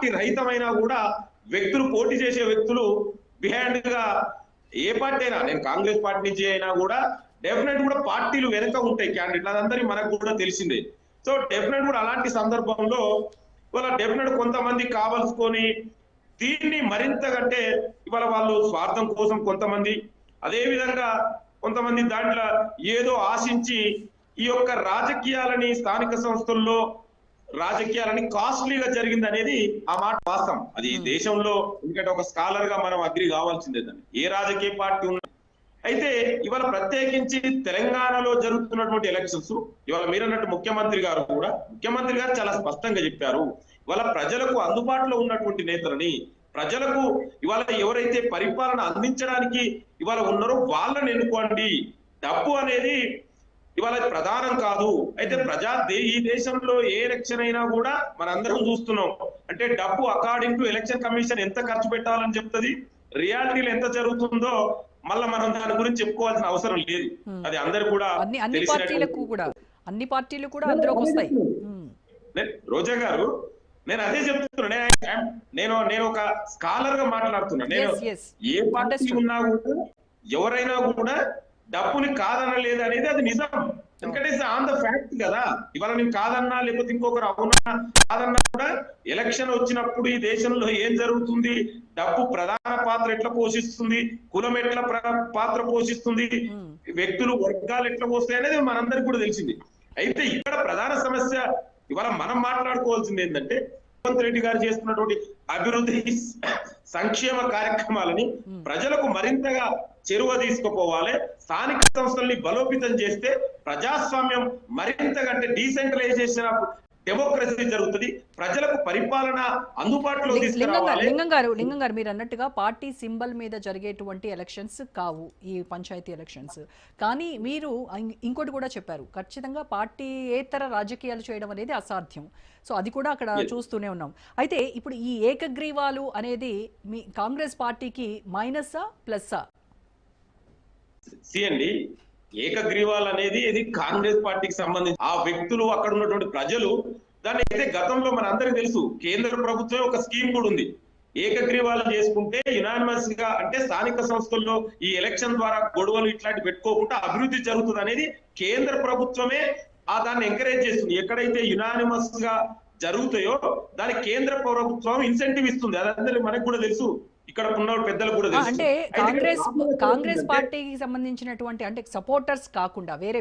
Party రహితమైనా కూడా వ్యక్తులు పోటీ చేసే వ్యక్తులు బిహైండ్గా ఏ పార్టీ అయినా నేను కాంగ్రెస్ పార్టీ నుంచి అయినా కూడా డెఫినెట్ కూడా పార్టీలు వెనక ఉంటాయి క్యాండిడేట్లు అదందరి మనకు కూడా తెలిసిందే. సో డెఫినెట్ కూడా అలాంటి సందర్భంలో ఇవాళ డెఫినెట్ కొంతమంది కావలసుకొని దీన్ని మరింత కంటే ఇవాళ వాళ్ళు స్వార్థం కోసం కొంతమంది అదే విధంగా కొంతమంది దాంట్లో ఏదో ఆశించి ఈ యొక్క రాజకీయాలని స్థానిక సంస్థల్లో రాజకీయాలని కాస్ట్లీగా జరిగింది అనేది ఆ మాట వాస్తవం. అది ఈ దేశంలో ఎందుకంటే ఒక స్కాలర్గా మనం అగ్రి కావాల్సిందే దాన్ని. ఏ రాజకీయ పార్టీ ఉన్నా అయితే ఇవాళ ప్రత్యేకించి తెలంగాణలో జరుగుతున్నటువంటి ఎలక్షన్స్ ఇవాళ మీరన్నట్టు ముఖ్యమంత్రి గారు కూడా ముఖ్యమంత్రి గారు చాలా స్పష్టంగా చెప్పారు. ఇవాళ ప్రజలకు అందుబాటులో ఉన్నటువంటి నేతలని ప్రజలకు ఇవాళ ఎవరైతే పరిపాలన అందించడానికి ఇవాళ ఉన్నారో వాళ్ళని ఎన్నుకోండి. డబ్బు అనేది ఇవాళ ప్రధానం కాదు. అయితే ప్రజా ఈ దేశంలో ఏ ఎలక్షన్ అయినా కూడా మనందరం చూస్తున్నాం. అంటే డబ్బు అకార్డింగ్ టు ఎలక్షన్ కమిషన్ ఎంత ఖర్చు పెట్టాలని చెప్తుంది రియాలిటీలో ఎంత జరుగుతుందో మళ్ళా మనం దాని గురించి చెప్పుకోవాల్సిన అవసరం లేదు. అది అందరు కూడా అన్ని పార్టీలకు కూడా అన్ని పార్టీలు కూడా అందులోకి వస్తాయి. రోజా గారు నేను అదే చెప్తున్నా. నేను- నేను ఒక స్కాలర్గా మాట్లాడుతున్నా. నేను. ఏ పార్టీ. ఉన్నా కూడా ఎవరైనా కూడా డబ్బుని కాదనలేదు అనేది అది నిజం. ఎందుకంటే ఆన్ ద ఫ్యాక్ట్ కదా. ఇవాళ నేను కాదన్నా లేకపోతే ఇంకొకరు అవునా? కాదన్నా కూడా ఎలక్షన్ వచ్చినప్పుడు ఈ దేశంలో ఏం జరుగుతుంది? డబ్బు ప్రధాన పాత్ర ఎట్లా పోషిస్తుంది? కులం ఎట్లా పాత్ర పోషిస్తుంది. వ్యక్తులు వర్గాలు ఎట్లా పోస్తాయి అనేది మనందరికి కూడా తెలిసింది. అయితే ఇక్కడ ప్రధాన సమస్య ఇవాళ మనం మాట్లాడుకోవాల్సింది ఏంటంటే రేవంత్ రెడ్డి గారు చేస్తున్నటువంటి అభివృద్ధి సంక్షేమ కార్యక్రమాలని ప్రజలకు మరింతగా చెరువ తీసుకుపోవాలి. స్థానిక సంస్థల్ని బలోపేతం చేస్తే ప్రజాస్వామ్యం మరింతగా అంటే డీసెంట్రలైజేషన్ ఆఫ్ డెమోక్రసీ జరుగుతుంది. ప్రజలకు పరిపాలన అందుబాటులో లింగం గారు తీసుకురావాలి లింగం గారు మీరు అన్నట్టుగా పార్టీ సింబల్ మీద జరిగేటువంటి ఎలక్షన్స్ కావు ఈ పంచాయతీ ఎలక్షన్స్ కానీ మీరు ఇంకోటి కూడా చెప్పారు. ఖచ్చితంగా పార్టీ ఏతర రాజకీయాలు చేయడం అనేది అసాధ్యం. సో అది కూడా అక్కడ. చూస్తూనే ఉన్నాం. అయితే ఇప్పుడు ఈ ఏకగ్రీవాలు అనేది మీ కాంగ్రెస్ పార్టీకి మైనస్సా ప్లస్సా? ఏకగ్రీవాలు అనేది ఇది కాంగ్రెస్ పార్టీకి సంబంధించి. ఆ వ్యక్తులు అక్కడ ఉన్నటువంటి ప్రజలు దాన్ని అయితే గతంలో మన తెలుసు కేంద్ర ప్రభుత్వం ఒక స్కీమ్ కూడా ఉంది. ఏకగ్రీవాలు చేసుకుంటే యునానిమస్గా అంటే స్థానిక సంస్థల్లో ఈ ఎలక్షన్ ద్వారా గొడవలు ఇట్లాంటి పెట్టుకోకుండా అభివృద్ధి జరుగుతుంది అనేది కేంద్ర ప్రభుత్వమే ఆ దాన్ని ఎంకరేజ్ చేస్తుంది. ఎక్కడైతే యునానిమస్గా జరుగుతాయో దాని కేంద్ర ప్రభుత్వం ఇన్సెంటివ్ ఇస్తుంది. అదందరికీ మనకు కూడా తెలుసు. ఇక్కడ ఉన్న పెద్దలకు కూడా అంటే కాంగ్రెస్ కాంగ్రెస్ పార్టీకి సంబంధించినటువంటి అంటే సపోర్టర్స్ కాకుండా వేరే